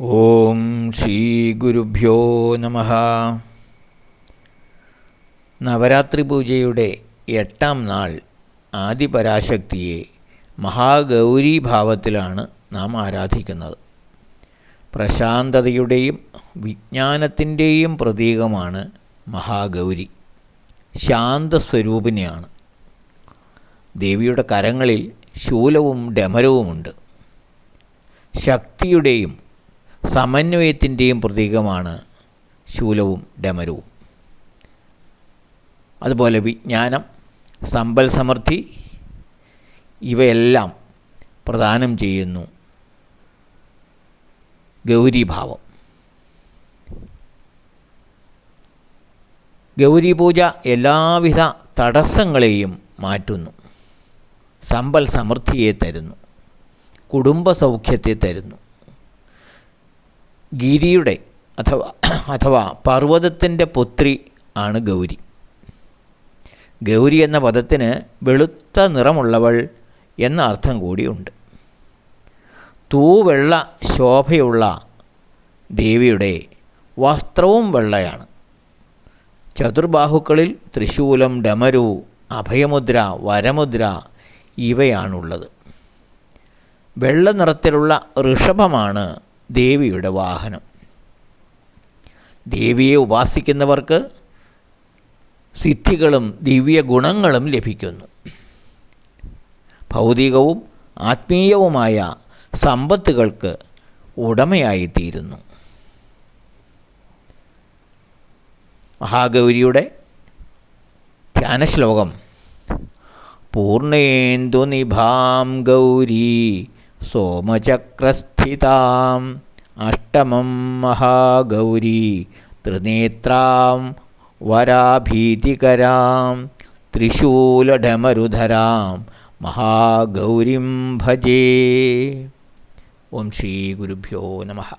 ഓം ശ്രീ ഗുരുഭ്യോ നമ. നവരാത്രി പൂജയുടെ എട്ടാം നാൾ ആദിപരാശക്തിയെ മഹാഗൗരി ഭാവത്തിലാണ് നാം ആരാധിക്കുന്നത്. പ്രശാന്തതയുടെയും വിജ്ഞാനത്തിന്റെയും പ്രതീകമാണ് മഹാഗൗരി. ശാന്തസ്വരൂപിണിയാണ്. ദേവിയുടെ കരങ്ങളിൽ ശൂലവും ഡമരവുമുണ്ട്. ശക്തിയുടെയും സമന്വയത്തിന്റെയും പ്രതീകമാണ് ശൂലവും ഡമരവും. അതുപോലെ വിജ്ഞാനം സമ്പൽ സമൃദ്ധി ഇവയെല്ലാം പ്രദാനം ചെയ്യുന്നു ഗൗരീഭാവം. ഗൗരി പൂജ എല്ലാവിധ തടസ്സങ്ങളെയും മാറ്റുന്നു. സമ്പൽ സമൃദ്ധിയെ തരുന്നു. കുടുംബ സൗഖ്യത്തെ തരുന്നു. ഗിരിയുടെ അഥവാ അഥവാ പർവതത്തിന്റെ പുത്രി ആണ് ഗൗരി. ഗൗരി എന്ന പദത്തിന് വെളുത്ത നിറമുള്ളവൾ എന്ന അർത്ഥം കൂടിയുണ്ട്. തൂവെള്ള ശോഭയുള്ള ദേവിയുടെ വസ്ത്രവും വെള്ളയാണ്. ചതുർബാഹുക്കളിൽ തൃശൂലം ഡമരു അഭയമുദ്ര വരമുദ്ര ഇവയാണുള്ളത്. വെള്ള നിറത്തിലുള്ള ഋഷഭമാണ് ദേവിയുടെ വാഹനം. ദേവിയെ ഉപാസിക്കുന്നവർക്ക് സിദ്ധികളും ദിവ്യ ഗുണങ്ങളും ലഭിക്കുന്നു. ഭൗതികവും ആത്മീയവുമായ സമ്പത്തുകൾക്ക് ഉടമയായിത്തീരുന്നു. മഹാഗൗരിയുടെ ധ്യാനശ്ലോകം പൂർണേന്ദു നിഭാം ഗൗരി സോമചക്രസ്ഥിതാം അഷ്ടമം മഹാഗൗരി ത്രിനേത്രാം വരാഭീതികരാം ത്രിശൂലഡമരുധരാം മഹാഗൗരിം ഭജേ ഓം ശ്രീ ഗുരുഭ്യോ നമഃ